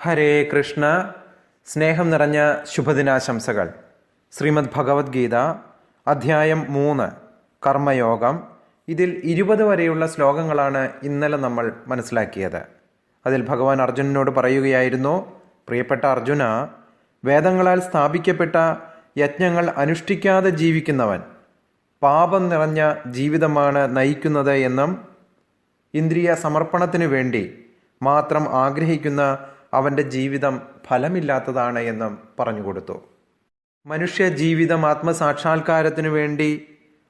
ഹരേ കൃഷ്ണ. സ്നേഹം നിറഞ്ഞ ശുഭദിനാശംസകൾ. ശ്രീമദ് ഭഗവത്ഗീത അധ്യായം മൂന്ന് കർമ്മയോഗം. ഇതിൽ ഇരുപത് വരെയുള്ള ശ്ലോകങ്ങളാണ് ഇന്നലെ നമ്മൾ മനസ്സിലാക്കിയത്. അതിൽ ഭഗവാൻ അർജുനനോട് പറയുകയായിരുന്നു പ്രിയപ്പെട്ട അർജുന വേദങ്ങളാൽ സ്ഥാപിക്കപ്പെട്ട യജ്ഞങ്ങൾ അനുഷ്ഠിക്കാതെ ജീവിക്കുന്നവൻ പാപം നിറഞ്ഞ ജീവിതമാണ് നയിക്കുന്നത് എന്നും ഇന്ദ്രിയ സമർപ്പണത്തിനു വേണ്ടി മാത്രം ആഗ്രഹിക്കുന്ന അവന്റെ ജീവിതം ഫലമില്ലാത്തതാണ് എന്നും പറഞ്ഞുകൊടുത്തു മനുഷ്യ ജീവിതം ആത്മസാക്ഷാത്കാരത്തിനു വേണ്ടി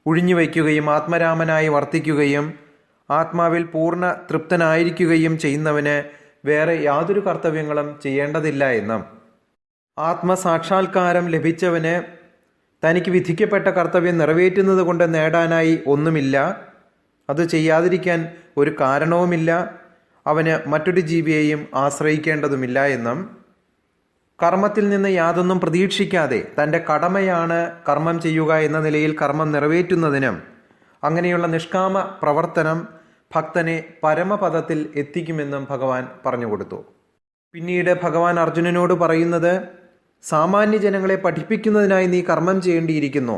ഉഴിഞ്ഞുവെക്കുകയും ആത്മരാമനായി വർത്തിക്കുകയും ആത്മാവിൽ പൂർണ തൃപ്തനായിരിക്കുകയും ചെയ്യുന്നവന് വേറെ യാതൊരു കർത്തവ്യങ്ങളും ചെയ്യേണ്ടതില്ല എന്നും. ആത്മസാക്ഷാത്കാരം ലഭിച്ചവന് തനിക്ക് വിധിക്കപ്പെട്ട കർത്തവ്യം നിറവേറ്റുന്നത് കൊണ്ട് നേടാനായി ഒന്നുമില്ല. അത് ചെയ്യാതിരിക്കാൻ ഒരു കാരണവുമില്ല. അവന് മറ്റൊരു ജീവിയെയും ആശ്രയിക്കേണ്ടതുമില്ല എന്നും കർമ്മത്തിൽ നിന്ന് യാതൊന്നും പ്രതീക്ഷിക്കാതെ തന്റെ കടമയാണ് കർമ്മം ചെയ്യുക എന്ന നിലയിൽ കർമ്മം നിറവേറ്റുന്നതിനും അങ്ങനെയുള്ള നിഷ്കാമ പ്രവർത്തനം ഭക്തനെ പരമപദത്തിൽ എത്തിക്കുമെന്നും ഭഗവാൻ പറഞ്ഞുകൊടുത്തു. പിന്നീട് ഭഗവാൻ അർജുനനോട് പറയുന്നത് സാമാന്യ ജനങ്ങളെ പഠിപ്പിക്കുന്നതിനായി നീ കർമ്മം ചെയ്യേണ്ടിയിരിക്കുന്നു.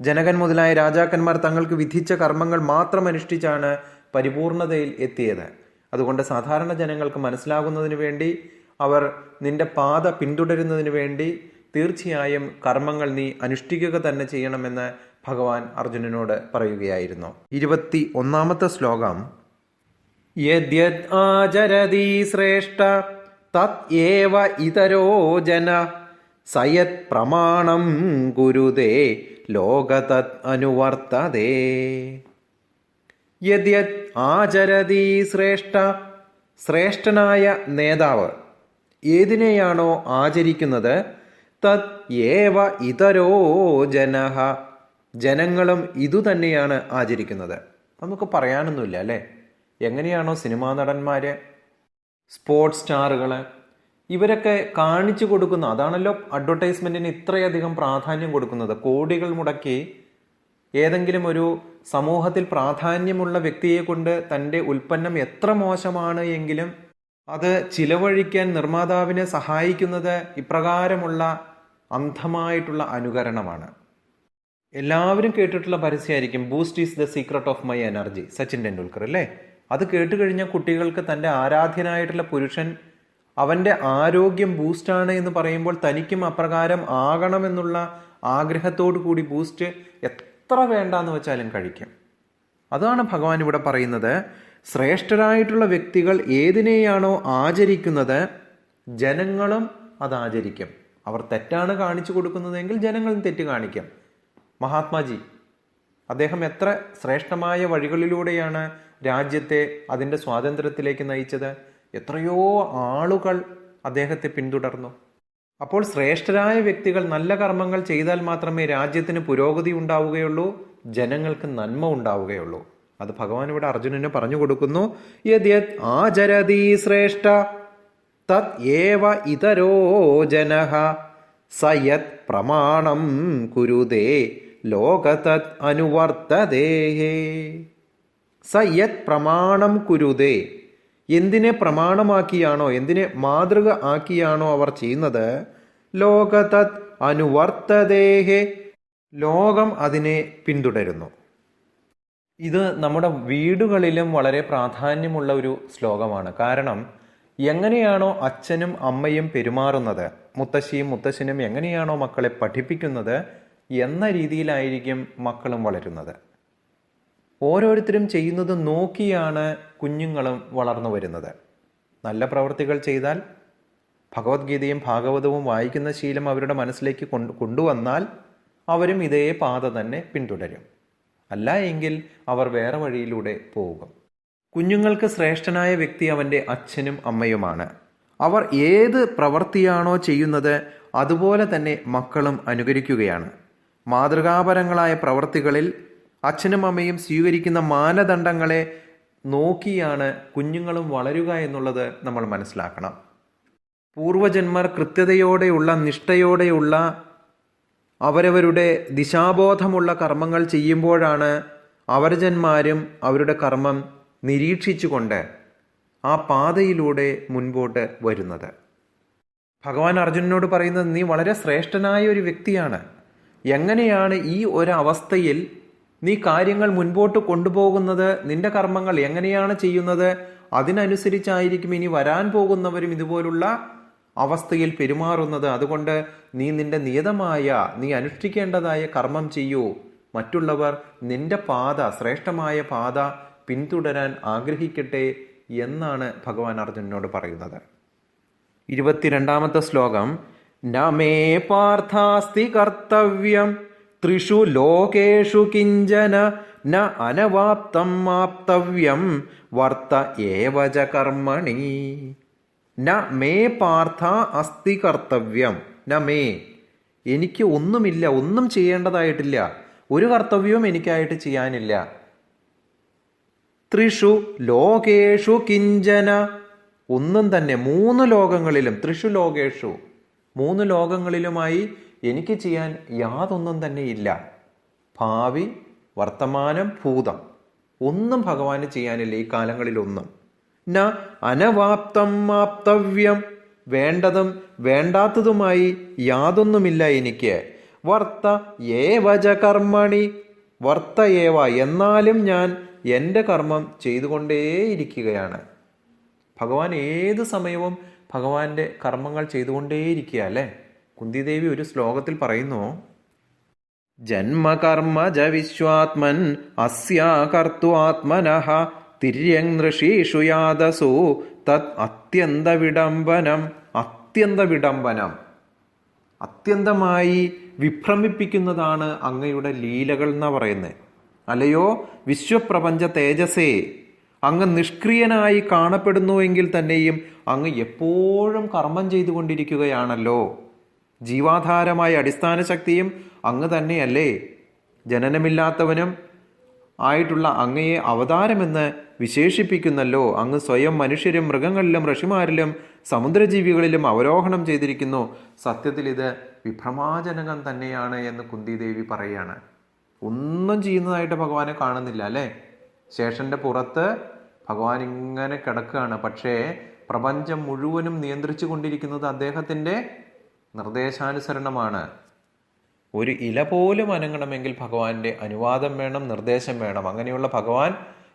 ജനകൻ മുതലായ രാജാക്കന്മാർ തങ്ങൾക്ക് വിധിച്ച കർമ്മങ്ങൾ മാത്രം അനുഷ്ഠിച്ചാണ് പരിപൂർണതയിൽ എത്തിയത്. അതുകൊണ്ട് സാധാരണ ജനങ്ങൾക്ക് മനസ്സിലാകുന്നതിന് വേണ്ടി അവർ നിന്റെ പാത പിന്തുടരുന്നതിന് വേണ്ടി തീർച്ചയായും കർമ്മങ്ങൾ നീ അനുഷ്ഠിക്കുക തന്നെ ചെയ്യണമെന്ന് ഭഗവാൻ അർജുനനോട് പറയുകയായിരുന്നു. ഇരുപത്തി ഒന്നാമത്തെ ശ്ലോകം. യദ്യത് ആചരതി ശ്രേഷ്ഠ തത് ഏവ ഇതരോ ജന സയത് പ്രമാണം ഗുരുദേ ലോകതത് അനുവർത്തതേ. യദ്യത് ആചരതി ശ്രേഷ്ഠ ശ്രേഷ്ഠനായ നേതാവ്. ഏതിനെയാണോ ആചരിക്കുന്നത്? തത് ഏവ ഇതരോ ജനഹ. ജനങ്ങളും ഇതുതന്നെയാണ് ആചരിക്കുന്നത്. നമുക്ക് പറയാനൊന്നുമില്ല അല്ലേ? എങ്ങനെയാണോ സിനിമാ നടന്മാര് സ്പോർട്സ് സ്റ്റാറുകൾ ഇവരൊക്കെ കാണിച്ചു കൊടുക്കുന്ന. അതാണല്ലോ അഡ്വർടൈസ്മെന്റിന് ഇത്രയധികം പ്രാധാന്യം കൊടുക്കുന്നത്. കോടികൾ മുടക്കി ഏതെങ്കിലും ഒരു സമൂഹത്തിൽ പ്രാധാന്യമുള്ള വ്യക്തിയെ കൊണ്ട് തന്റെ ഉൽപ്പന്നം എത്ര മോശമാണ് എങ്കിലും അത് ചിലവഴിക്കാൻ നിർമ്മാതാവിനെ സഹായിക്കുന്നത് ഇപ്രകാരമുള്ള അന്ധമായിട്ടുള്ള അനുകരണമാണ്. എല്ലാവരും കേട്ടിട്ടുള്ള പരസ്യമായിരിക്കും Boost is the secret of my energy Sachin Tendulkar അല്ലേ? അത് കേട്ട് കഴിഞ്ഞാൽ കുട്ടികൾക്ക് തന്റെ ആരാധ്യനായിട്ടുള്ള പുരുഷൻ അവന്റെ ആരോഗ്യം ബൂസ്റ്റാണ് എന്ന് പറയുമ്പോൾ തനിക്കും അപ്രകാരം ആകണമെന്നുള്ള ആഗ്രഹത്തോടു കൂടി ബൂസ്റ്റ് എത്ര വേണ്ടാന്ന് വെച്ചാലും കഴിക്കും. അതാണ് ഭഗവാൻ ഇവിടെ പറയുന്നത്. ശ്രേഷ്ഠരായിട്ടുള്ള വ്യക്തികൾ ഏതിനെയാണോ ആചരിക്കുന്നത് ജനങ്ങളും അത് ആചരിക്കും. അവർ തെറ്റാണ് കാണിച്ചു കൊടുക്കുന്നതെങ്കിൽ ജനങ്ങളും തെറ്റ് കാണിക്കും. മഹാത്മാജി അദ്ദേഹം എത്ര ശ്രേഷ്ഠമായ വഴികളിലൂടെയാണ് രാജ്യത്തെ അതിന്റെ സ്വാതന്ത്ര്യത്തിലേക്ക് നയിച്ചത്? എത്രയോ ആളുകൾ അദ്ദേഹത്തെ പിന്തുടർന്നു. അപ്പോൾ ശ്രേഷ്ഠരായ വ്യക്തികൾ നല്ല കർമ്മങ്ങൾ ചെയ്താൽ മാത്രമേ രാജ്യത്തിന് പുരോഗതി ഉണ്ടാവുകയുള്ളൂ ജനങ്ങൾക്ക് നന്മ ഉണ്ടാവുകയുള്ളൂ. അത് ഭഗവാൻ ഇവിടെ അർജുനന് പറഞ്ഞു കൊടുക്കുന്നു. യത് യത് ആചരതി ശ്രേഷ്ഠ തത് ഏവ ഇതരോ ജനഹ സയത് പ്രമാണം കുരുതേ ലോകതത് അനുവർത്തദേഹേ സയത് പ്രമാണം കുരുതേ എന്തിനെ പ്രമാണമാക്കിയാണോ എന്തിനെ മാതൃക ആക്കിയാണോ അവർ ചെയ്യുന്നത്? ലോകതത് അനുവർത്തതേഹേ. ലോകം അതിനെ പിന്തുടരുന്നു. ഇത് നമ്മുടെ വീടുകളിലും വളരെ പ്രാധാന്യമുള്ള ഒരു ശ്ലോകമാണ്. കാരണം എങ്ങനെയാണോ അച്ഛനും അമ്മയും പെരുമാറുന്നത് മുത്തശ്ശിയും മുത്തശ്ശനും എങ്ങനെയാണോ മക്കളെ പഠിപ്പിക്കുന്നത് എന്ന രീതിയിലായിരിക്കും മക്കളും വളരുന്നത്. ഓരോരുത്തരും ചെയ്യുന്നത് നോക്കിയാണ് കുഞ്ഞുങ്ങളും വളർന്നു വരുന്നത്. നല്ല പ്രവൃത്തികൾ ചെയ്താൽ ഭഗവത്ഗീതയും ഭാഗവതവും വായിക്കുന്ന ശീലം അവരുടെ മനസ്സിലേക്ക് കൊണ്ട് കൊണ്ടുവന്നാൽ അവരും ഇതേ പാത തന്നെ പിന്തുടരും. അല്ല എങ്കിൽ അവർ വേറെ വഴിയിലൂടെ പോകും. കുഞ്ഞുങ്ങൾക്ക് ശ്രേഷ്ഠനായ വ്യക്തി അവന്റെ അച്ഛനും അമ്മയുമാണ്. അവർ ഏത് പ്രവൃത്തിയാണോ ചെയ്യുന്നത് അതുപോലെ തന്നെ മക്കളും അനുകരിക്കുകയാണ്. മാതൃകാപരങ്ങളായ പ്രവൃത്തികളിൽ അച്ഛനും അമ്മയും സ്വീകരിക്കുന്ന മാനദണ്ഡങ്ങളെ നോക്കിയാണ് കുഞ്ഞുങ്ങളും വളരുക എന്നുള്ളത് നമ്മൾ മനസ്സിലാക്കണം. പൂർവജന്മർ കൃത്യതയോടെയുള്ള നിഷ്ഠയോടെയുള്ള അവരവരുടെ ദിശാബോധമുള്ള കർമ്മങ്ങൾ ചെയ്യുമ്പോഴാണ് അവരജന്മാരും അവരുടെ കർമ്മം നിരീക്ഷിച്ചുകൊണ്ട് ആ പാതയിലൂടെ മുൻപോട്ട് വരുന്നത്. ഭഗവാൻ അർജുനനോട് പറയുന്നത് നീ വളരെ ശ്രേഷ്ഠനായ ഒരു വ്യക്തിയാണ്. എങ്ങനെയാണ് ഈ ഒരവസ്ഥയിൽ നീ കാര്യങ്ങൾ മുൻപോട്ട് കൊണ്ടുപോകുന്നത് നിന്റെ കർമ്മങ്ങൾ എങ്ങനെയാണ് ചെയ്യുന്നത് അതിനനുസരിച്ചായിരിക്കും ഇനി വരാൻ പോകുന്നവരും ഇതുപോലുള്ള അവസ്ഥയിൽ പെരുമാറുന്നത്. അതുകൊണ്ട് നീ നിന്റെ നിയതമായ നീ അനുഷ്ഠിക്കേണ്ടതായ കർമ്മം ചെയ്യൂ. മറ്റുള്ളവർ നിന്റെ പാത ശ്രേഷ്ഠമായ പാത പിന്തുടരാൻ ആഗ്രഹിക്കട്ടെ എന്നാണ് ഭഗവാൻ അർജുനനോട് പറയുന്നത്. ഇരുപത്തിരണ്ടാമത്തെ ശ്ലോകം. നമേ പാർത്ഥാസ്തി കർത്തവ്യം ത്രിഷു ലോകേഷു കിഞ്ചന ന അനവാപ്തം ആപ്തവ്യം വർത്ത ഏവച കർമ്മണി. ന മേ പാർത്ഥ അസ്ഥി കർത്തവ്യം. ന മേ. എനിക്ക് ഒന്നുമില്ല ഒന്നും ചെയ്യേണ്ടതായിട്ടില്ല. ഒരു കർത്തവ്യവും എനിക്കായിട്ട് ചെയ്യാനില്ല. ത്രിഷു ലോകേഷു കിഞ്ചന. ഒന്നും തന്നെ മൂന്ന് ലോകങ്ങളിലും ത്രിഷു ലോകേഷു. മൂന്ന് ലോകങ്ങളിലുമായി എനിക്ക് ചെയ്യാൻ യാതൊന്നും തന്നെ ഇല്ല. ഭാവി വർത്തമാനം ഭൂതം. ഒന്നും ഭഗവാന് ചെയ്യാനില്ല ഈ കാലങ്ങളിലൊന്നും. ന അനവാപ്തം ആപ്തവ്യം. വേണ്ടതും വേണ്ടാത്തതുമായി യാതൊന്നുമില്ല എനിക്ക്. വർത്ത ഏവജ കർമ്മണി. വർത്ത ഏവ എന്നാലും ഞാൻ എന്റെ കർമ്മം ചെയ്തുകൊണ്ടേയിരിക്കുകയാണ്. ഭഗവാൻ ഏത് സമയവും ഭഗവാന്റെ കർമ്മങ്ങൾ ചെയ്തുകൊണ്ടേയിരിക്കുക അല്ലേ? കുന്തിദേവി ഒരു ശ്ലോകത്തിൽ പറയുന്നു ജന്മകർമ്മജ വിശ്വാത്മൻ അസ്യാ കർത്തു ആത്മനഃ തിര്യങ് നൃഷീഷു യാദസു തത് അത്യന്ത വിടംബനം അത്യന്ത വിടംബനം. അത്യന്തമായി വിഭ്രമിപ്പിക്കുന്നതാണ് അങ്ങയുടെ ലീലകൾ എന്നാ പറയുന്നത് അല്ലയോ വിശ്വപ്രപഞ്ച തേജസേ അങ്ങ് നിഷ്ക്രിയനായി കാണപ്പെടുന്നുവെങ്കിൽ തന്നെയും അങ്ങ് എപ്പോഴും കർമ്മം ചെയ്തുകൊണ്ടിരിക്കുകയാണല്ലോ. ജീവാധാരമായ അടിസ്ഥാന ശക്തിയും അങ്ങ് തന്നെയല്ലേ. ജനനമില്ലാത്തവനും ആയിട്ടുള്ള അങ്ങയെ അവതാരമെന്ന് വിശേഷിപ്പിക്കുന്നല്ലോ. അങ്ങ് സ്വയം മനുഷ്യരും മൃഗങ്ങളിലും ഋഷിമാരിലും സമുദ്രജീവികളിലും അവരോഹണം ചെയ്തിരിക്കുന്നു. സത്യത്തിൽ ഇത് വിഭ്രമാജനകം തന്നെയാണ് എന്ന് കുന്തിദേവി പറയാണ്. ഒന്നും ചെയ്യുന്നതായിട്ട് ഭഗവാനെ കാണുന്നില്ല അല്ലേ? ശേഷന്റെ പുറത്ത് ഭഗവാൻ ഇങ്ങനെ കിടക്കുകയാണ്. പക്ഷേ പ്രപഞ്ചം മുഴുവനും നിയന്ത്രിച്ചു കൊണ്ടിരിക്കുന്നത് അദ്ദേഹത്തിന്റെ നിർദ്ദേശാനുസരണമാണ്. ഒരു ഇല പോലും അനങ്ങണമെങ്കിൽ ഭഗവാന്റെ അനുവാദം വേണം നിർദ്ദേശം വേണം. അങ്ങനെയുള്ള ഭഗവാൻ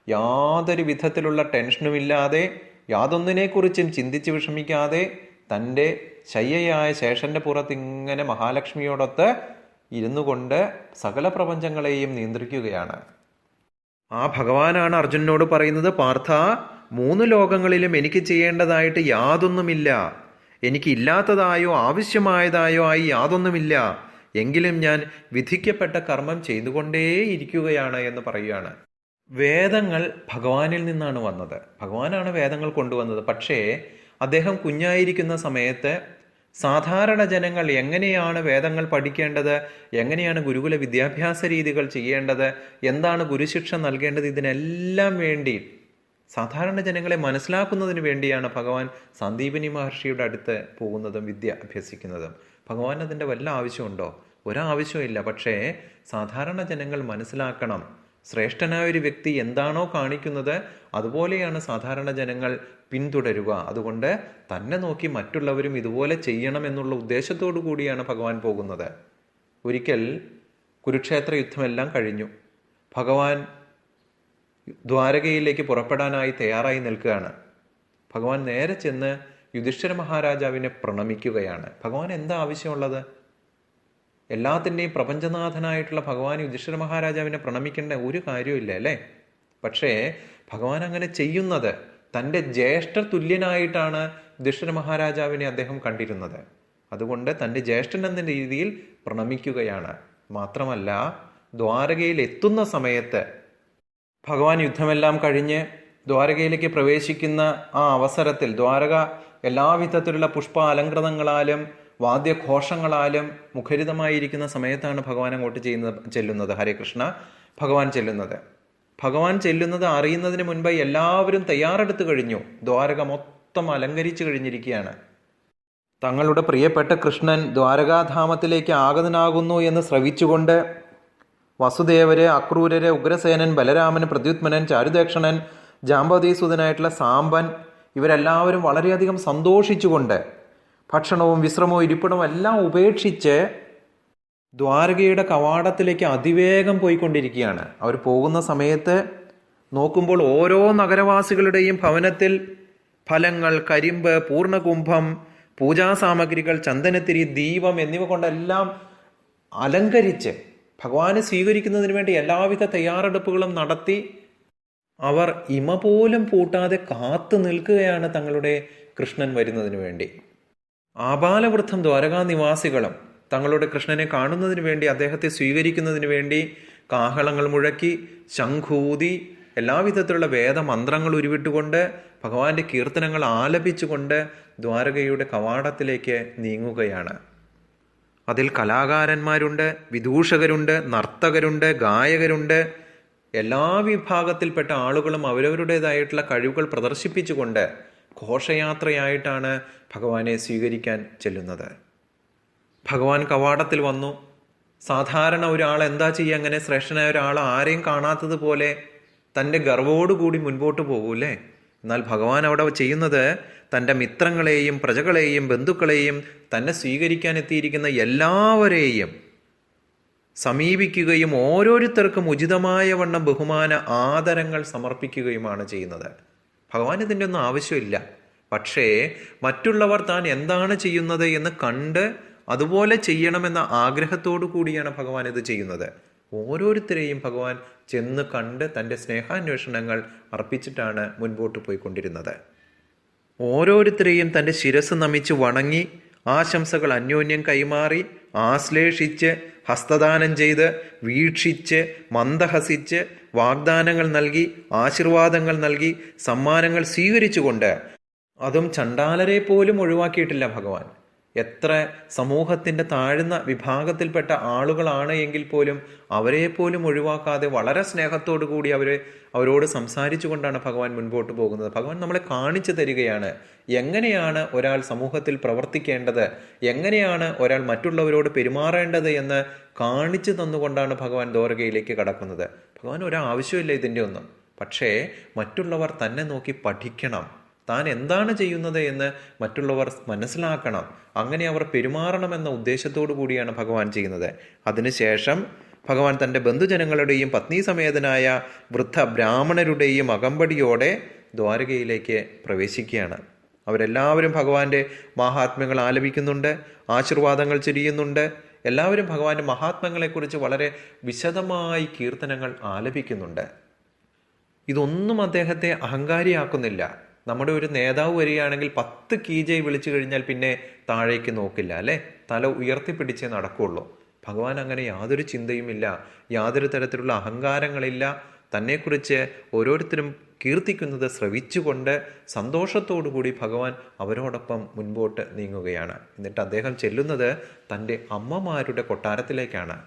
യാതൊരു വിധത്തിലുള്ള ടെൻഷനുമില്ലാതെ യാതൊന്നിനെക്കുറിച്ചും ചിന്തിച്ച് വിഷമിക്കാതെ തന്റെ ശയ്യയായ ശേഷന്റെ പുറത്ത് ഇങ്ങനെ മഹാലക്ഷ്മിയോടൊത്ത് ഇരുന്നു കൊണ്ട് സകല പ്രപഞ്ചങ്ങളെയും നിയന്ത്രിക്കുകയാണ്. ആ ഭഗവാനാണ് അർജുനോട് പറയുന്നത് പാർത്ഥ മൂന്ന് ലോകങ്ങളിലും എനിക്ക് ചെയ്യേണ്ടതായിട്ട് യാതൊന്നുമില്ല. എനിക്ക് ഇല്ലാത്തതായോ ആവശ്യമായതായോ ആയി യാതൊന്നുമില്ല. എങ്കിലും ഞാൻ വിധിക്കപ്പെട്ട കർമ്മം ചെയ്തുകൊണ്ടേയിരിക്കുകയാണ് എന്ന് പറയുകയാണ്. വേദങ്ങൾ ഭഗവാനിൽ നിന്നാണ് വന്നത്. ഭഗവാനാണ് വേദങ്ങൾ കൊണ്ടുവന്നത്. പക്ഷേ അദ്ദേഹം കുഞ്ഞായിരിക്കുന്ന സമയത്ത് സാധാരണ ജനങ്ങൾ എങ്ങനെയാണ് വേദങ്ങൾ പഠിക്കേണ്ടത്? എങ്ങനെയാണ് ഗുരുകുല വിദ്യാഭ്യാസ രീതികൾ ചെയ്യേണ്ടത്? എന്താണ് ഗുരുശിക്ഷ നൽകേണ്ടത്? ഇതിനെല്ലാം വേണ്ടി സാധാരണ ജനങ്ങളെ മനസ്സിലാക്കുന്നതിന് വേണ്ടിയാണ് ഭഗവാൻ സന്ദീപിനി മഹർഷിയുടെ അടുത്ത് പോകുന്നതും വിദ്യ അഭ്യസിക്കുന്നതും. ഭഗവാൻ അതിന്റെ വല്ല ആവശ്യമുണ്ടോ? ഒരാവശ്യമില്ല പക്ഷേ സാധാരണ ജനങ്ങൾ മനസ്സിലാക്കണം. ശ്രേഷ്ഠനായ ഒരു വ്യക്തി എന്താണോ കാണിക്കുന്നത് അതുപോലെയാണ് സാധാരണ ജനങ്ങൾ പിന്തുടരുക. അതുകൊണ്ട് തന്നെ നോക്കി മറ്റുള്ളവരും ഇതുപോലെ ചെയ്യണം എന്നുള്ള ഉദ്ദേശത്തോടു കൂടിയാണ് ഭഗവാൻ പോകുന്നത്. ഒരിക്കൽ കുരുക്ഷേത്ര യുദ്ധമെല്ലാം കഴിഞ്ഞു. ഭഗവാൻ ദ്വാരകയിലേക്ക് പുറപ്പെടാനായി തയ്യാറായി നിൽക്കുകയാണ്. ഭഗവാൻ നേരെ ചെന്ന് യുധിഷ്ഠിര മഹാരാജാവിനെ പ്രണമിക്കുകയാണ്. ഭഗവാൻ എന്താ ആവശ്യമുള്ളത്? എല്ലാത്തിന്റെയും പ്രപഞ്ചനാഥനായിട്ടുള്ള ഭഗവാൻ യുധിഷ്ഠിര മഹാരാജാവിനെ പ്രണമിക്കേണ്ട ഒരു കാര്യമില്ല അല്ലേ? പക്ഷേ ഭഗവാൻ അങ്ങനെ ചെയ്യുന്നത് തന്റെ ജ്യേഷ്ഠ തുല്യനായിട്ടാണ് യുധിഷ്ഠിര മഹാരാജാവിനെ അദ്ദേഹം കണ്ടിരുന്നത്. അതുകൊണ്ട് തന്റെ ജ്യേഷ്ഠൻ എന്ന രീതിയിൽ പ്രണമിക്കുകയാണ്. മാത്രമല്ല ദ്വാരകയിൽ എത്തുന്ന സമയത്ത് ഭഗവാൻ യുദ്ധമെല്ലാം കഴിഞ്ഞ് ദ്വാരകയിലേക്ക് പ്രവേശിക്കുന്ന ആ അവസരത്തിൽ ദ്വാരക എല്ലാവിധത്തിലുള്ള പുഷ്പ അലങ്കൃതങ്ങളാലും വാദ്യഘോഷങ്ങളാലും മുഖരിതമായിരിക്കുന്ന സമയത്താണ് ഭഗവാൻ അങ്ങോട്ട് ചെയ്യുന്നത് ചെല്ലുന്നത്. ഹരേ കൃഷ്ണ ഭഗവാൻ ചെല്ലുന്നത്. ഭഗവാൻ ചെല്ലുന്നത് അറിയുന്നതിന് മുൻപ് എല്ലാവരും തയ്യാറെടുത്തു കഴിഞ്ഞു. ദ്വാരക മൊത്തം അലങ്കരിച്ചു കഴിഞ്ഞിരിക്കുകയാണ്. തങ്ങളുടെ പ്രിയപ്പെട്ട കൃഷ്ണൻ ദ്വാരകാധാമത്തിലേക്ക് ആഗതനാകുന്നു എന്ന് ശ്രവിച്ചുകൊണ്ട് വസുദേവര് അക്രൂരര് ഉഗ്രസേനൻ ബലരാമൻ പ്രദ്യുത്മനൻ ചാരുദക്ഷണൻ ജാമ്പതീസുതനായിട്ടുള്ള സാമ്പൻ ഇവരെല്ലാവരും വളരെയധികം സന്തോഷിച്ചുകൊണ്ട് ഭക്ഷണവും വിശ്രമവും ഇരിപ്പിടവും എല്ലാം ഉപേക്ഷിച്ച് ദ്വാരകയുടെ കവാടത്തിലേക്ക് അതിവേഗം പോയിക്കൊണ്ടിരിക്കുകയാണ്. അവർ പോകുന്ന സമയത്ത് നോക്കുമ്പോൾ ഓരോ നഗരവാസികളുടെയും ഭവനത്തിൽ ഫലങ്ങൾ കരിമ്പ് പൂർണകുംഭം പൂജാസാമഗ്രികൾ ചന്ദനത്തിരി ദീപം എന്നിവ കൊണ്ടെല്ലാം അലങ്കരിച്ച് ഭഗവാനെ സ്വീകരിക്കുന്നതിന് വേണ്ടി എല്ലാവിധ തയ്യാറെടുപ്പുകളും നടത്തി അവർ ഇമ പോലും പൂട്ടാതെ കാത്തു നിൽക്കുകയാണ് തങ്ങളുടെ കൃഷ്ണൻ വരുന്നതിന് വേണ്ടി. ആപാലവൃദ്ധം ദ്വാരകാ നിവാസികളും തങ്ങളുടെ കൃഷ്ണനെ കാണുന്നതിന് വേണ്ടി അദ്ദേഹത്തെ സ്വീകരിക്കുന്നതിന് വേണ്ടി കാഹളങ്ങൾ മുഴക്കി ശംഖൂതി എല്ലാവിധത്തിലുള്ള വേദമന്ത്രങ്ങൾ ഉരുവിട്ടുകൊണ്ട് ഭഗവാന്റെ കീർത്തനങ്ങൾ ആലപിച്ചുകൊണ്ട് ദ്വാരകയുടെ കവാടത്തിലേക്ക് നീങ്ങുകയാണ്. അതിൽ കലാകാരന്മാരുണ്ട് വിദൂഷകരുണ്ട് നർത്തകരുണ്ട് ഗായകരുണ്ട്. എല്ലാ വിഭാഗത്തിൽപ്പെട്ട ആളുകളും അവരവരുടേതായിട്ടുള്ള കഴിവുകൾ പ്രദർശിപ്പിച്ചുകൊണ്ട് ഘോഷയാത്രയായിട്ടാണ് ഭഗവാനെ സ്വീകരിക്കാൻ ചെല്ലുന്നത്. ഭഗവാൻ കവാടത്തിൽ വന്നു. സാധാരണ ഒരാൾ എന്താ ചെയ്യുക? അങ്ങനെ ശ്രേഷ്ഠനായ ഒരാൾ ആരെയും കാണാത്തതുപോലെ തന്റെ ഗർവോടുകൂടി മുൻപോട്ട് പോകൂലേ എന്നാൽ ഭഗവാൻ അവിടെ ചെയ്യുന്നത് തന്റെ മിത്രങ്ങളെയും പ്രജകളെയും ബന്ധുക്കളെയും തന്നെ സ്വീകരിക്കാൻ എത്തിയിരിക്കുന്ന എല്ലാവരെയും സമീപിക്കുകയും ഓരോരുത്തർക്കും ഉചിതമായ വണ്ണം ബഹുമാന ആദരങ്ങൾ സമർപ്പിക്കുകയുമാണ് ചെയ്യുന്നത്. ഭഗവാൻ ഇതിന്റെ ഒന്നും ആവശ്യമില്ല. പക്ഷേ മറ്റുള്ളവർ താൻ എന്താണ് ചെയ്യുന്നത് എന്ന് കണ്ട് അതുപോലെ ചെയ്യണമെന്ന ആഗ്രഹത്തോടു കൂടിയാണ് ഭഗവാൻ ഇത് ചെയ്യുന്നത്. ഓരോരുത്തരെയും ഭഗവാൻ ചെന്ന് കണ്ട് തന്റെ സ്നേഹാന്വേഷണങ്ങൾ അർപ്പിച്ചിട്ടാണ് മുൻപോട്ട് പോയിക്കൊണ്ടിരുന്നത്. ഓരോരുത്തരെയും തന്റെ ശിരസ് നമിച്ച് വണങ്ങി ആശംസകൾ അന്യോന്യം കൈമാറി ആശ്ലേഷിച്ച് ഹസ്തദാനം ചെയ്ത് വീക്ഷിച്ച് മന്ദഹസിച്ച് വാഗ്ദാനങ്ങൾ നൽകി ആശീർവാദങ്ങൾ നൽകി സമ്മാനങ്ങൾ സ്വീകരിച്ചുകൊണ്ട്. അതും ചണ്ടാലരെ പോലും ഒഴിവാക്കിയിട്ടില്ല ഭഗവാൻ. എത്ര സമൂഹത്തിന്റെ താഴ്ന്ന വിഭാഗത്തിൽപ്പെട്ട ആളുകളാണ് എങ്കിൽ പോലും അവരെ പോലും ഒഴിവാക്കാതെ വളരെ സ്നേഹത്തോടു കൂടി അവരെ അവരോട് സംസാരിച്ചു കൊണ്ടാണ് ഭഗവാൻ മുൻപോട്ട് പോകുന്നത്. ഭഗവാൻ നമ്മളെ കാണിച്ചു തരികയാണ്. എങ്ങനെയാണ് ഒരാൾ സമൂഹത്തിൽ പ്രവർത്തിക്കേണ്ടത്? എങ്ങനെയാണ് ഒരാൾ മറ്റുള്ളവരോട് പെരുമാറേണ്ടത് എന്ന് കാണിച്ചു തന്നുകൊണ്ടാണ് ഭഗവാൻ ദ്വാരകയിലേക്ക് കടക്കുന്നത്. ഭഗവാൻ ഒരാവശ്യമില്ല ഇതിന്റെ ഒന്നും. പക്ഷേ മറ്റുള്ളവർ തന്നെ നോക്കി പഠിക്കണം. താൻ എന്താണ് ചെയ്യുന്നത് എന്ന് മറ്റുള്ളവർ മനസ്സിലാക്കണം. അങ്ങനെ അവർ പെരുമാറണമെന്ന ഉദ്ദേശത്തോടു കൂടിയാണ് ഭഗവാൻ ചെയ്യുന്നത്. അതിനുശേഷം ഭഗവാൻ തന്റെ ബന്ധുജനങ്ങളുടെയും പത്നി സമേതനായ വൃദ്ധ ബ്രാഹ്മണരുടെയും അകമ്പടിയോടെ ദ്വാരകയിലേക്ക് പ്രവേശിക്കുകയാണ്. അവരെല്ലാവരും ഭഗവാന്റെ മഹാത്മ്യങ്ങൾ ആലപിക്കുന്നുണ്ട് ആശീർവാദങ്ങൾ ചൊരിയുന്നുണ്ട്. എല്ലാവരും ഭഗവാന്റെ മഹാത്മ്യങ്ങളെക്കുറിച്ച് വളരെ വിശദമായി കീർത്തനങ്ങൾ ആലപിക്കുന്നുണ്ട്. ഇതൊന്നും അദ്ദേഹത്തെ അഹങ്കാരിയാക്കുന്നില്ല. നമ്മുടെ ഒരു നേതാവ് വരികയാണെങ്കിൽ പത്ത് കീജയ് വിളിച്ചു കഴിഞ്ഞാൽ പിന്നെ താഴേക്ക് നോക്കില്ല അല്ലേ? തല ഉയർത്തിപ്പിടിച്ചേ നടക്കുള്ളൂ. ഭഗവാൻ അങ്ങനെ യാതൊരു ചിന്തയുമില്ല യാതൊരു തരത്തിലുള്ള അഹങ്കാരങ്ങളില്ല. തന്നെക്കുറിച്ച് ഓരോരുത്തരും കീർത്തിക്കുന്നത് ശ്രവിച്ചുകൊണ്ട് സന്തോഷത്തോടുകൂടി ഭഗവാൻ അവരോടൊപ്പം മുൻപോട്ട് നീങ്ങുകയാണ്. എന്നിട്ട് അദ്ദേഹം ചെല്ലുന്നത് തന്റെ അമ്മമാരുടെ കൊട്ടാരത്തിലേക്കാണ്.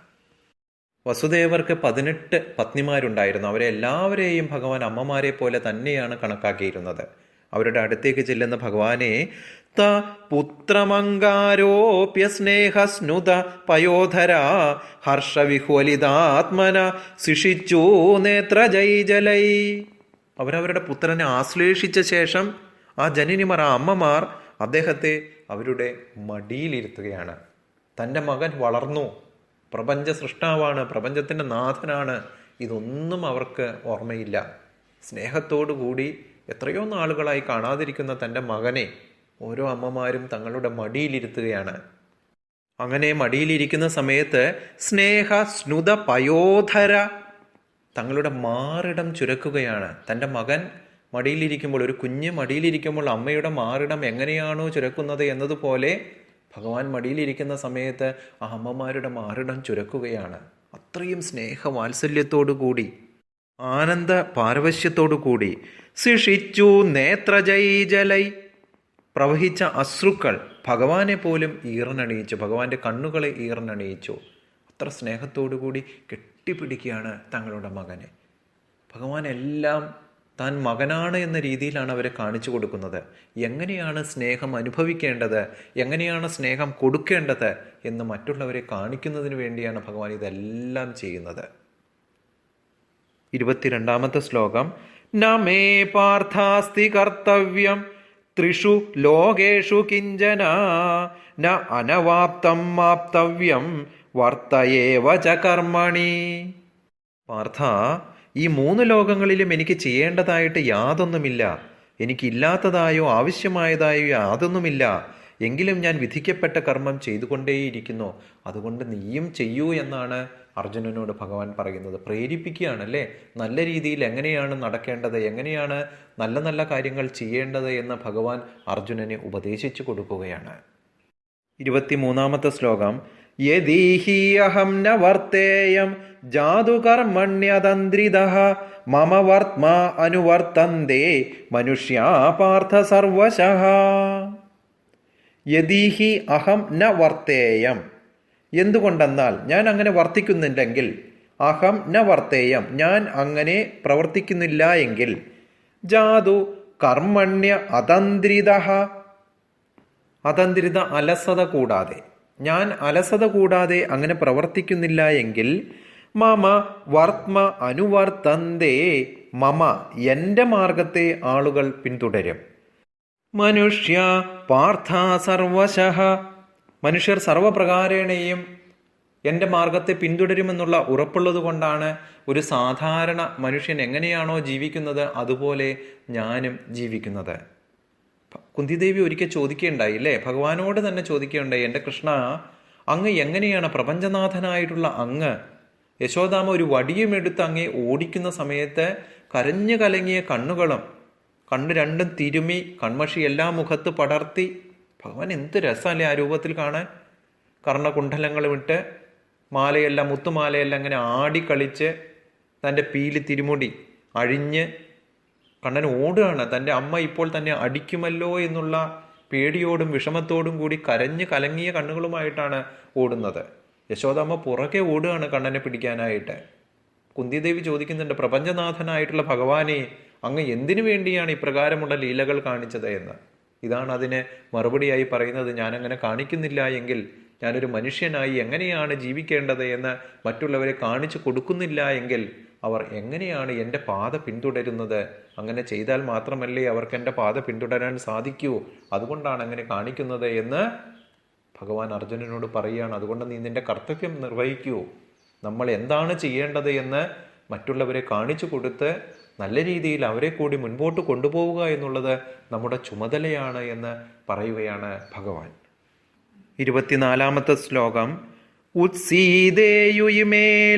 വസുദേവർക്ക് പതിനെട്ട് പത്നിമാരുണ്ടായിരുന്നു. അവരെ എല്ലാവരെയും ഭഗവാൻ അമ്മമാരെ പോലെ തന്നെയാണ് കണക്കാക്കിയിരുന്നത്. അവരുടെ അടുത്തേക്ക് ചെല്ലുന്ന ഭഗവാനെ ത പുത്രമംഗാരോപ്യ സ്നേഹസ്നുത പയോധര ഹർഷവിഹ്വലിതാത്മന ശിഷിച്ചു നേത്രജൈജലൈ അവരവരുടെ പുത്രനെ ആശ്ലേഷിച്ച ശേഷം ആ ജനനിമാർ ആ അമ്മമാർ അദ്ദേഹത്തെ അവരുടെ മടിയിലിരുത്തുകയാണ്. തന്റെ മകൻ വളർന്നു. പ്രപഞ്ച സൃഷ്ടാവാണ് പ്രപഞ്ചത്തിന്റെ നാഥനാണ്. ഇതൊന്നും അവർക്ക് ഓർമ്മയില്ല. സ്നേഹത്തോടു കൂടി എത്രയോ നാളുകളായി കാണാതിരിക്കുന്ന തന്റെ മകനെ ഓരോ അമ്മമാരും തങ്ങളുടെ മടിയിലിരുത്തുകയാണ്. അങ്ങനെ മടിയിലിരിക്കുന്ന സമയത്ത് സ്നേഹ സ്നുത പയോധര തങ്ങളുടെ മാറിടം ചുരക്കുകയാണ്. തന്റെ മകൻ മടിയിലിരിക്കുമ്പോൾ ഒരു കുഞ്ഞ് മടിയിലിരിക്കുമ്പോൾ അമ്മയുടെ മാറിടം എങ്ങനെയാണോ ചുരക്കുന്നത് എന്നതുപോലെ ഭഗവാൻ മടിയിലിരിക്കുന്ന സമയത്ത് ആ അമ്മമാരുടെ മാറിടം ചുരക്കുകയാണ്. അത്രയും സ്നേഹവാത്സല്യത്തോടു കൂടി ആനന്ദ പാരവശ്യത്തോടു കൂടി ശിഷിച്ചു നേത്രജൈജലൈ പ്രവഹിച്ച അശ്രുക്കൾ ഭഗവാനെ പോലും ഈറനണിയിച്ചു ഭഗവാന്റെ കണ്ണുകളെ ഈറനണിയിച്ചു. അത്ര സ്നേഹത്തോടു കൂടി കെട്ടിപ്പിടിക്കുകയാണ് തങ്ങളുടെ മകനെ. ഭഗവാൻ എല്ലാം താൻ മകനാണ് എന്ന രീതിയിലാണ് അവരെ കാണിച്ചു കൊടുക്കുന്നത്. എങ്ങനെയാണ് സ്നേഹം അനുഭവിക്കേണ്ടത്? എങ്ങനെയാണ് സ്നേഹം കൊടുക്കേണ്ടത്? എന്ന് മറ്റുള്ളവരെ കാണിക്കുന്നതിന് വേണ്ടിയാണ് ഭഗവാൻ ഇതെല്ലാം ചെയ്യുന്നത്. ഇരുപത്തിരണ്ടാമത്തെ ശ്ലോകം. നമേ പാർത്ഥാസ്തി കർത്തവ്യം. ത്രിഷു ലോകേഷു കിഞ്ചന. ന അനവാപ്തം മാപ്തവ്യം വർത്തയേവ ച കർമ്മണി. പാർത്ഥ ഈ മൂന്ന് ലോകങ്ങളിലും എനിക്ക് ചെയ്യേണ്ടതായിട്ട് യാതൊന്നുമില്ല. എനിക്കില്ലാത്തതായോ ആവശ്യമായതായോ യാതൊന്നുമില്ല. എങ്കിലും ഞാൻ വിധിക്കപ്പെട്ട കർമ്മം ചെയ്തുകൊണ്ടേയിരിക്കുന്നു. അതുകൊണ്ട് നീയും ചെയ്യൂ എന്നാണ് അർജുനനോട് ഭഗവാൻ പറയുന്നത് പ്രേരിപ്പിക്കുകയാണ് അല്ലേ നല്ല രീതിയിൽ എങ്ങനെയാണ് നടക്കേണ്ടത്? എങ്ങനെയാണ് നല്ല നല്ല കാര്യങ്ങൾ ചെയ്യേണ്ടത് എന്ന് ഭഗവാൻ അർജുനനെ ഉപദേശിച്ചു കൊടുക്കുകയാണ്. ഇരുപത്തിമൂന്നാമത്തെ ശ്ലോകം. യദീഹി അഹം ന വർത്തേയം ജാതുകർമ്മണ്യതന്ത്രിത മമ വർത്മ അനുവർത്തന്തേ സർവശഃ. യദീഹി അഹം ന വർത്തേയം. എന്തുകൊണ്ടെന്നാൽ ഞാൻ അങ്ങനെ വർത്തിക്കുന്നില്ലെങ്കിൽ അഹം ന വർത്തേയം ഞാൻ അങ്ങനെ പ്രവർത്തിക്കുന്നില്ല എങ്കിൽ ജാതു കർമ്മണ്യ അതന്ത്രിത. അതന്ത്രിത അലസത കൂടാതെ ഞാൻ അലസത കൂടാതെ അങ്ങനെ പ്രവർത്തിക്കുന്നില്ല എങ്കിൽ മമ വർത്മ അനുവർത്തന്തേ മമ എന്റെ മാർഗത്തെ ആളുകൾ പിന്തുടരും. മനുഷ്യ പാർത്ഥ സർവശഃ. മനുഷ്യർ സർവപ്രകാരേണയും എന്റെ മാർഗത്തെ പിന്തുടരുമെന്നുള്ള ഉറപ്പുള്ളത് കൊണ്ടാണ് ഒരു സാധാരണ മനുഷ്യൻ എങ്ങനെയാണോ ജീവിക്കുന്നത് അതുപോലെ ഞാനും ജീവിക്കുന്നത്. കുന്തിദേവി ഒരിക്കൽ ചോദിക്കുകയുണ്ടായി അല്ലേ ഭഗവാനോട് തന്നെ ചോദിക്കുകയുണ്ടായി എന്റെ കൃഷ്ണ അങ്ങ് എങ്ങനെയാണ് പ്രപഞ്ചനാഥനായിട്ടുള്ള അങ്ങ്? യശോദാമ ഒരു വടിയുമെടുത്ത് അങ്ങേ ഓടിക്കുന്ന സമയത്ത് കരഞ്ഞു കലങ്ങിയ കണ്ണുകളും കണ്ണ് രണ്ടും തിരുമി കൺമഷി എല്ലാ മുഖത്ത് പടർത്തി ഭഗവാൻ എന്ത് രസമല്ലേ ആ രൂപത്തിൽ കാണാൻ? കർണകുണ്ഡലങ്ങളും വിട്ട് മാലയെല്ലാം മുത്തുമാലയെല്ലാം അങ്ങനെ ആടിക്കളിച്ച് തന്റെ പീലി തിരുമുടി അഴിഞ്ഞ് കണ്ണൻ ഓടുകയാണ്. തന്റെ അമ്മ ഇപ്പോൾ തന്നെ അടിക്കുമല്ലോ എന്നുള്ള പേടിയോടും വിഷമത്തോടും കൂടി കരഞ്ഞ് കലങ്ങിയ കണ്ണുകളുമായിട്ടാണ് ഓടുന്നത്. യശോദാമ്മ പുറകെ ഓടുകയാണ് കണ്ണനെ പിടിക്കാനായിട്ട്. കുന്തിദേവി ചോദിക്കുന്നുണ്ട് പ്രപഞ്ചനാഥനായിട്ടുള്ള ഭഗവാനെ അങ്ങ് എന്തിനു വേണ്ടിയാണ് ഇപ്രകാരമുള്ള ലീലകൾ കാണിച്ചത്? എന്ന്. ഇതാണ് അതിന് മറുപടിയായി പറയുന്നത്. ഞാനങ്ങനെ കാണിക്കുന്നില്ല എങ്കിൽ ഞാനൊരു മനുഷ്യനായി എങ്ങനെയാണ് ജീവിക്കേണ്ടത് എന്ന് മറ്റുള്ളവരെ കാണിച്ചു കൊടുക്കുന്നില്ല എങ്കിൽ അവർ എങ്ങനെയാണ് എന്റെ പാത പിന്തുടരുന്നത്? അങ്ങനെ ചെയ്താൽ മാത്രമല്ലേ അവർക്ക് എന്റെ പാത പിന്തുടരാൻ സാധിക്കൂ. അതുകൊണ്ടാണ് അങ്ങനെ കാണിക്കുന്നത് എന്ന് ഭഗവാൻ അർജുനനോട് പറയുകയാണ്. അതുകൊണ്ട് നീ നിന്റെ കർത്തവ്യം നിർവഹിക്കൂ. നമ്മൾ എന്താണ് ചെയ്യേണ്ടത് എന്ന് മറ്റുള്ളവരെ കാണിച്ചു കൊടുത്ത് നല്ല രീതിയിൽ അവരെ കൂടി മുൻപോട്ട് കൊണ്ടുപോവുക എന്നുള്ളത് നമ്മുടെ ചുമതലയാണ് എന്ന് പറയുകയാണ് ഭഗവാൻ. ഇരുപത്തിനാലാമത്തെ ശ്ലോകം. ഉത്സീതേയുയിമേ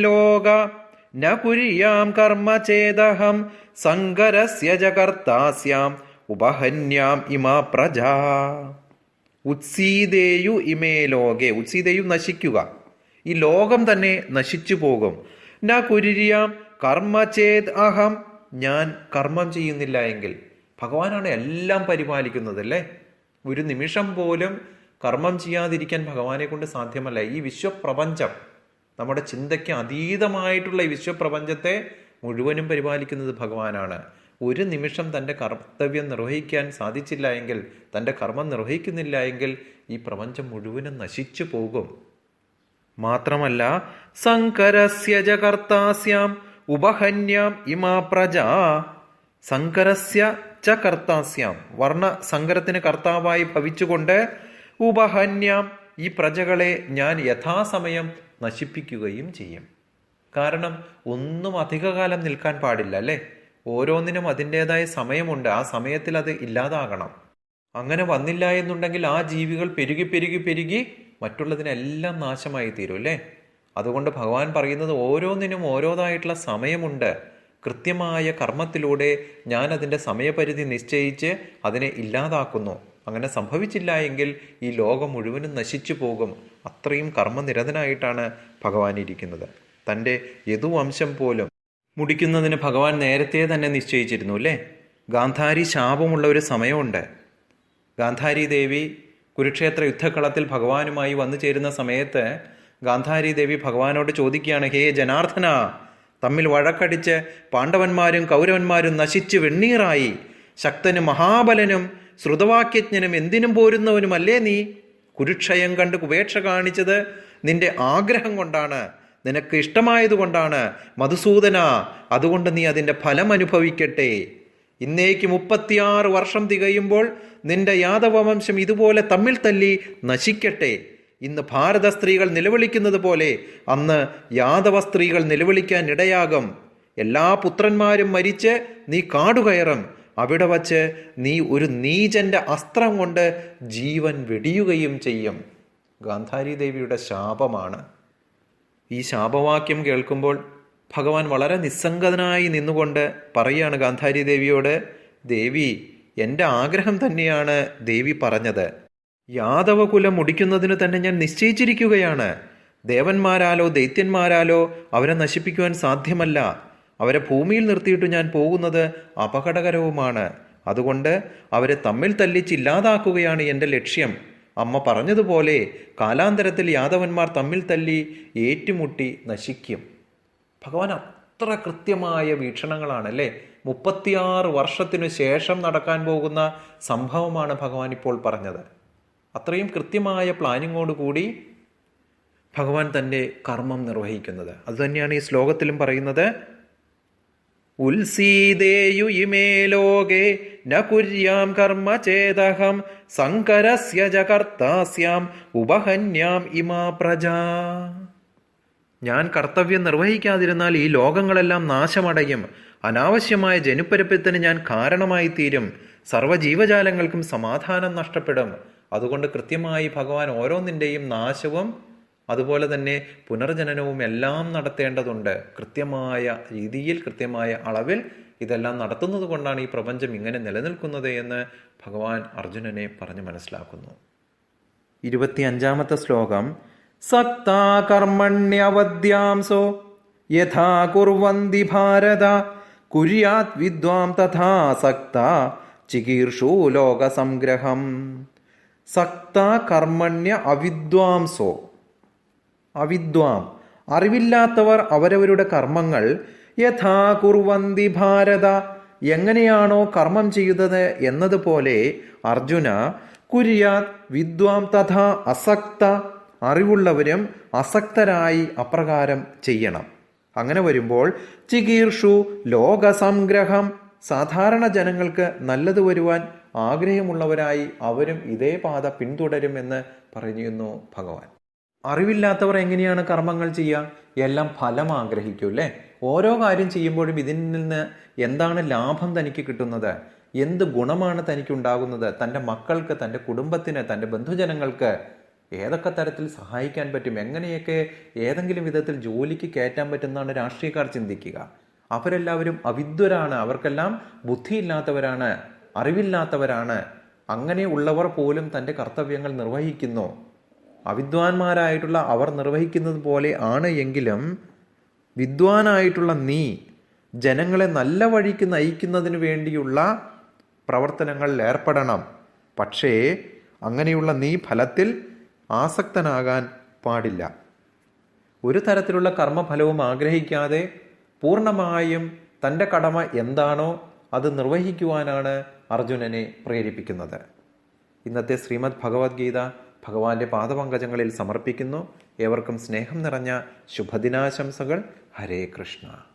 ന കുര്യാം കർമ്മ ചേതഹം സങ്കരസ്യ ജകർത്താസ്യാം ഉപഹന്യാം ഇമ പ്രജ. ഉത്സീതേയു ഇമേ ലോകെ ഉത്സീതേയു നശിക്കുക. ഈ ലോകം തന്നെ നശിച്ചു പോകും. ന കുര്യാം കർമ്മ ചേത് അഹം ഞാൻ കർമ്മം ചെയ്യുന്നില്ല എങ്കിൽ ഭഗവാനാണ് എല്ലാം പരിപാലിക്കുന്നത് അല്ലേ? ഒരു നിമിഷം പോലും കർമ്മം ചെയ്യാതിരിക്കാൻ ഭഗവാനെ കൊണ്ട് സാധ്യമല്ല. ഈ വിശ്വപ്രപഞ്ചം നമ്മുടെ ചിന്തയ്ക്ക് അതീതമായിട്ടുള്ള ഈ വിശ്വപ്രപഞ്ചത്തെ മുഴുവനും പരിപാലിക്കുന്നത് ഭഗവാനാണ്. ഒരു നിമിഷം തന്റെ കർത്തവ്യം നിർവഹിക്കാൻ സാധിച്ചില്ല എങ്കിൽ തന്റെ കർമ്മം നിർവഹിക്കുന്നില്ല എങ്കിൽ ഈ പ്രപഞ്ചം മുഴുവനും നശിച്ചു പോകും. മാത്രമല്ല സങ്കരസ്യ ജകർത്താസ്യാം ഉപഹന്യാം ഇമാ പ്രജ സങ്കരസ്യ ച കർത്താസ്യാം. വർണ സങ്കരത്തിന് കർത്താവായി ഭവിച്ചുകൊണ്ട് ഉപഹന്യാം ഈ പ്രജകളെ ഞാൻ യഥാസമയം നശിപ്പിക്കുകയും ചെയ്യും. കാരണം ഒന്നും അധികകാലം നിൽക്കാൻ പാടില്ല അല്ലേ? ഓരോന്നിനും അതിന്റെതായ സമയമുണ്ട്. ആ സമയത്തിൽ അത് ഇല്ലാതാകണം. അങ്ങനെ വന്നില്ല എന്നുണ്ടെങ്കിൽ ആ ജീവികൾ പെരുകി പെരുകി പെരുകി മറ്റുള്ളതിനെല്ലാം നാശമായി തീരും അല്ലേ? അതുകൊണ്ട് ഭഗവാൻ പറയുന്നത് ഓരോന്നിനും ഓരോതായിട്ടുള്ള സമയമുണ്ട്. കൃത്യമായ കർമ്മത്തിലൂടെ ഞാൻ അതിന്റെ സമയപരിധി നിശ്ചയിച്ച് അതിനെ ഇല്ലാതാക്കുന്നു. അങ്ങനെ സംഭവിച്ചില്ല എങ്കിൽ ഈ ലോകം മുഴുവനും നശിച്ചു പോകും. അത്രയും കർമ്മനിരതനായിട്ടാണ് ഭഗവാൻ ഇരിക്കുന്നത്. തന്റെ യദുവംശം പോലും മുടിക്കുന്നതിന് ഭഗവാൻ നേരത്തെ തന്നെ നിശ്ചയിച്ചിരുന്നു അല്ലേ? ഗാന്ധാരി ശാപമുള്ള ഒരു സമയമുണ്ട്. ഗാന്ധാരി ദേവി കുരുക്ഷേത്ര യുദ്ധക്കളത്തിൽ ഭഗവാനുമായി വന്നു ചേരുന്ന സമയത്ത് ഗാന്ധാരി ദേവി ഭഗവാനോട് ചോദിക്കുകയാണ് ഹേ ജനാർദ്ദന തമ്മിൽ വഴക്കടിച്ച് പാണ്ഡവന്മാരും കൗരവന്മാരും നശിച്ച് വെണ്ണീറായി. ശക്തനും മഹാബലനും ശ്രുതവാക്യജ്ഞനും എന്തിനും പോരുന്നവനുമല്ലേ നീ? കുരുക്ഷയം കണ്ട് ഉപേക്ഷ കാണിച്ചത് നിന്റെ ആഗ്രഹം കൊണ്ടാണ്. നിനക്ക് ഇഷ്ടമായതുകൊണ്ടാണ് മധുസൂദന അതുകൊണ്ട് നീ അതിന്റെ ഫലം അനുഭവിക്കട്ടെ. ഇന്നേക്ക് മുപ്പത്തിയാറ് വർഷം തികയുമ്പോൾ നിന്റെ യാദവ വംശം ഇതുപോലെ തമ്മിൽ തല്ലി നശിക്കട്ടെ. ഇന്ന് ഭാരത സ്ത്രീകൾ നിലവിളിക്കുന്നത് പോലെ അന്ന് യാദവ സ്ത്രീകൾ നിലവിളിക്കാൻ ഇടയാകും. എല്ലാ പുത്രന്മാരും മരിച്ച് നീ കാടുകയറും. അവിടെ വച്ച് നീ ഒരു നീചന്റെ അസ്ത്രം കൊണ്ട് ജീവൻ വെടിയുകയും ചെയ്യും. ഗാന്ധാരി ദേവിയുടെ ശാപമാണ്. ഈ ശാപവാക്യം കേൾക്കുമ്പോൾ ഭഗവാൻ വളരെ നിസ്സംഗതനായി നിന്നുകൊണ്ട് പറയുകയാണ് ഗാന്ധാരി ദേവിയോട് ദേവി എന്റെ ആഗ്രഹം തന്നെയാണ് ദേവി പറഞ്ഞത്. യാദവകുലം മുടിക്കുന്നതിന് തന്നെ ഞാൻ നിശ്ചയിച്ചിരിക്കുകയാണ്. ദേവന്മാരാലോ ദൈത്യന്മാരാലോ അവരെ നശിപ്പിക്കുവാൻ സാധ്യമല്ല. അവരെ ഭൂമിയിൽ നിർത്തിയിട്ട് ഞാൻ പോകുന്നത് അപകടകരവുമാണ്. അതുകൊണ്ട് അവരെ തമ്മിൽ തല്ലിച്ചില്ലാതാക്കുകയാണ് എന്റെ ലക്ഷ്യം. അമ്മ പറഞ്ഞതുപോലെ കാലാന്തരത്തിൽ യാദവന്മാർ തമ്മിൽ തല്ലി ഏറ്റുമുട്ടി നശിക്കും. ഭഗവാൻ അത്ര കൃത്യമായ വീക്ഷണങ്ങളാണ് അല്ലേ മുപ്പത്തിയാറ് വർഷത്തിനു ശേഷം നടക്കാൻ പോകുന്ന സംഭവമാണ് ഭഗവാൻ ഇപ്പോൾ പറഞ്ഞത്. അത്രയും കൃത്യമായ പ്ലാനിങ്ങോടുകൂടി ഭഗവാൻ തന്റെ കർമ്മം നിർവഹിക്കുന്നത്. അതുതന്നെയാണ് ഈ ശ്ലോകത്തിലും പറയുന്നത്. ഉത്സീദേയു ഇമേ ലോകേ ന കുര്യാം കർമ്മ ചേതഹം സങ്കരസ്യ ജകർത്താസ്യാം ഉപഹന്യാം ഇമാ പ്രജാ. ഞാൻ കർത്തവ്യം നിർവഹിക്കാതിരുന്നാൽ ഈ ലോകങ്ങളെല്ലാം നാശമടയും. അനാവശ്യമായ ജനുപ്പരപ്പത്തിന് ഞാൻ കാരണമായി തീരും സർവജീവജാലങ്ങൾക്കും സമാധാനം നഷ്ടപ്പെടും. അതുകൊണ്ട് കൃത്യമായി ഭഗവാൻ ഓരോന്നിന്റെയും നാശവും അതുപോലെ തന്നെ പുനർജനനവും എല്ലാം നടത്തേണ്ടതുണ്ട്. കൃത്യമായ രീതിയിൽ കൃത്യമായ അളവിൽ ഇതെല്ലാം നടത്തുന്നത് കൊണ്ടാണ് ഈ പ്രപഞ്ചം ഇങ്ങനെ നിലനിൽക്കുന്നത് എന്ന് ഭഗവാൻ അർജുനനെ പറഞ്ഞു മനസ്സിലാക്കുന്നു. ഇരുപത്തി അഞ്ചാമത്തെ ശ്ലോകം. സക്താ കർമ്മണ്യവദ്യാംസോ യഥാ കുർവന്തി ഭാരത കുര്യാത് വിദ്വാം തഥാ സക്ത ചികീർഷു ലോകസംഗ്രഹം. സക്ത കർമ്മണ്യ അവിദ്വാംസോ. അവിദ്വാം. അറിവില്ലാത്തവർ അവരവരുടെ കർമ്മങ്ങൾ യഥാ കുർവന്തി ഭാരത. എങ്ങനെയാണോ കർമ്മം ചെയ്യുന്നത് എന്നതുപോലെ അർജുന കുര്യാത് വിദ്വാം തഥാ അസക്ത അറിവുള്ളവരും അസക്തരായി അപ്രകാരം ചെയ്യണം. അങ്ങനെ വരുമ്പോൾ ചികീർഷു ലോകസംഗ്രഹം സാധാരണ ജനങ്ങൾക്ക് നല്ലത് വരുവാൻ ആഗ്രഹമുള്ളവരായി അവരും ഇതേ പാത പിന്തുടരുമെന്ന് പറയുന്നു ഭഗവാൻ. അറിവില്ലാത്തവർ എങ്ങനെയാണ് കർമ്മങ്ങൾ ചെയ്യുക എല്ലാം ഫലം ആഗ്രഹിക്കും അല്ലേ? ഓരോ കാര്യം ചെയ്യുമ്പോഴും ഇതിൽ നിന്ന് എന്താണ് ലാഭം തനിക്ക് കിട്ടുന്നത്? എന്ത് ഗുണമാണ് തനിക്ക് ഉണ്ടാകുന്നത്? തന്റെ മക്കൾക്ക് തന്റെ കുടുംബത്തിന് തന്റെ ബന്ധുജനങ്ങൾക്ക് ഏതൊക്കെ തരത്തിൽ സഹായിക്കാൻ പറ്റും? എങ്ങനെയൊക്കെ ഏതെങ്കിലും വിധത്തിൽ ജോലിക്ക് കയറ്റാൻ പറ്റുന്നതാണ് രാഷ്ട്രീയക്കാർ ചിന്തിക്കുക. അവരെല്ലാവരും അവിദ്വരാണ്. അവർക്കെല്ലാം ബുദ്ധിയില്ലാത്തവരാണ് അറിവില്ലാത്തവരാണ്. അങ്ങനെയുള്ളവർ പോലും തന്റെ കർത്തവ്യങ്ങൾ നിർവഹിക്കുന്നു. അവിദ്വാൻമാരായിട്ടുള്ള അവർ നിർവഹിക്കുന്നത് പോലെ ആണ് എങ്കിലും വിദ്വാനായിട്ടുള്ള നീ ജനങ്ങളെ നല്ല വഴിക്ക് നയിക്കുന്നതിന് വേണ്ടിയുള്ള പ്രവർത്തനങ്ങളിൽ ഏർപ്പെടണം. പക്ഷേ അങ്ങനെയുള്ള നീ ഫലത്തിൽ ആസക്തനാകാൻ പാടില്ല. ഒരു തരത്തിലുള്ള കർമ്മഫലവും ആഗ്രഹിക്കാതെ പൂർണമായും തന്റെ കടമ എന്താണോ അത് നിർവഹിക്കുവാനാണ് അർജുനനെ പ്രേരിപ്പിക്കുന്നത്. ഇന്നത്തെ ശ്രീമദ് ഭഗവത്ഗീത ഭഗവാന്റെ പാദപങ്കജങ്ങളിൽ സമർപ്പിക്കുന്നു. ഏവർക്കും സ്നേഹം നിറഞ്ഞ ശുഭദിനാശംസകൾ. ഹരേ കൃഷ്ണ.